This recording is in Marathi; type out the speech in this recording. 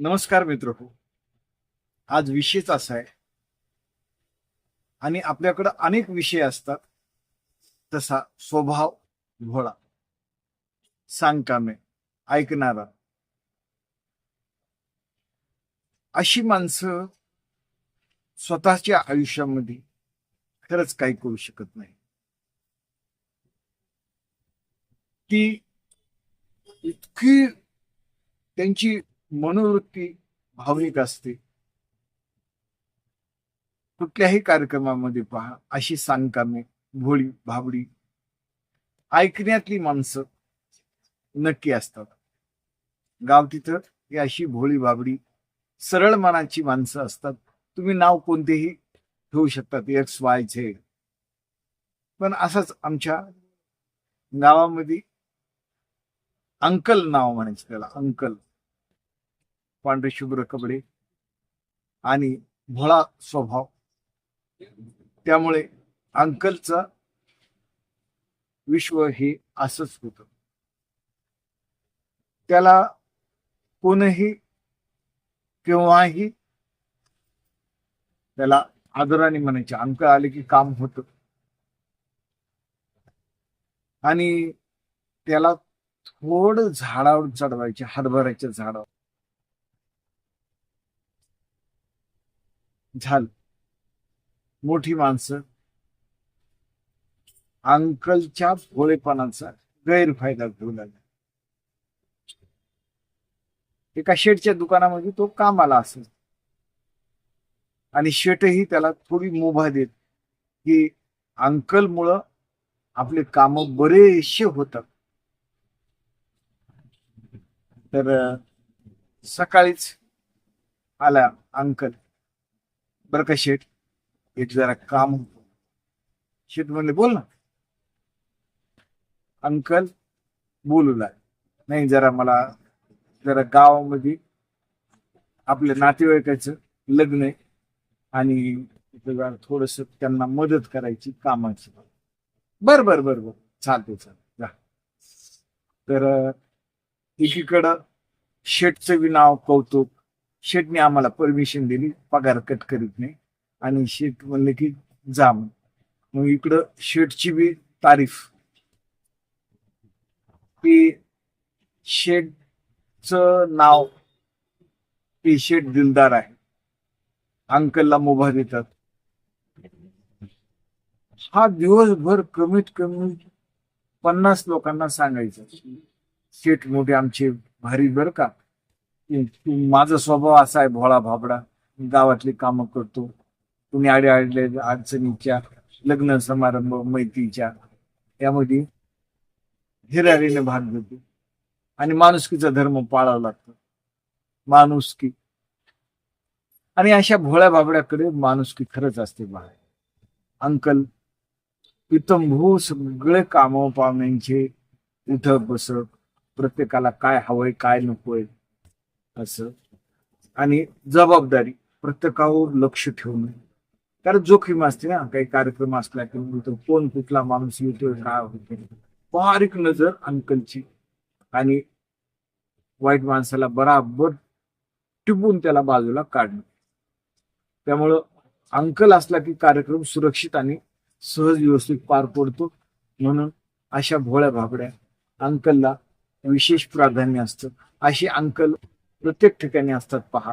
नमस्कार मित्र. आज विषयच असा आहे. आणि आपल्याकडं अनेक विषय असतात. तसा स्वभाव भोळा सांगकामे ऐकणारा. अशी माणसं स्वतःच्या आयुष्यामध्ये खरंच काही करू शकत नाही. ती इतकी त्यांची मनोवृत्ती भावनिक असते. कुठल्याही कार्यक्रमामध्ये पहा अशी सांगकामे भोळी भाबडी ऐकण्यातली माणसं नक्की असतात. गाव तिथं ही अशी भोळी भाबडी सरळ मनाची माणसं असतात. तुम्ही नाव कोणतेही ठेवू शकतात एक्स वाय झेड पण असंच आमच्या गावामध्ये अंकल नाव म्हणायचं त्याला अंकल. पांढरे शुभ्र कपडे आणि भोळा स्वभाव. त्यामुळे अंकलचं विश्व हे असंच होत. त्याला कोणही केव्हाही त्याला आदराने म्हणायचे. अंक आले की काम होत. आणि त्याला थोडं झाडावर चढवायचे हरभऱ्याच्या झाडावर. झालं. मोठी माणसं. अंकलच्या भोळेपणाचा गैरफायदा घेऊ लागला एका शेटच्या दुकानामध्ये तो कामाला असेल. आणि शेटही त्याला थोडी मुभा देत की अंकल मुळ आपले काम बरेचसे होतात. तर सकाळीच आला अंकल. बरं का शेठ? एक जरा काम होतो. शेठ म्हणले बोल ना. अंकल बोलू लाग नाही जरा मला जरा गावामध्ये आपल्या नातेवाईकाचं लग्न आहे आणि थोडस त्यांना मदत करायची कामाची. बर बर बर बर. चालते चालते जा. तर एकीकडं शेठचं बी नाव कौतुक शेठने आम्हाला परमिशन दिली पगार कट करीत नाही. आणि शेठ म्हणले की जा मग. मग इकडं शेठची बी तारीफ. की शेठचं नाव की शेठ दिलदार आहे. अंकलला मुभा देतात. हा दिवसभर कमीत कमी पन्नास लोकांना सांगायचं. शेठ मोठे आमचे भारी बर का. माझा स्वभाव असा आहे भोळा भाबडा. गावातली कामं करतो. तुम्ही आडे आडले अडचणीच्या लग्न समारंभ मैत्रीच्या यामध्ये हिरारीने भाग घेतो. आणि माणुसकीचा धर्म पाळावा लागतो. माणुसकी. आणि अशा भोळ्या बाबड्याकडे माणुसकी खरंच असते बाहेर अंकल पितंभू सगळे कामं पाहुण्यांचे उठक बसक प्रत्येकाला काय हवंय काय नकोय असं. आणि जबाबदारी प्रत्येकावर लक्ष ठेवणं. कारण जोखीम असते ना काही कार्यक्रम असला की कोण कुठला माणूस येतोय काय होतो बारीक नजर अंकलची. आणि वाईट माणसाला बराबर टिपून त्याला बाजूला काढणं. त्यामुळं अंकल असला की कार्यक्रम सुरक्षित आणि सहज व्यवस्थित पार पडतो. म्हणून अशा भोळ्या भाबड्या अंकलला विशेष प्राधान्य असतं. अशी अंकल प्रत्येक ठिकाणी असतात पहा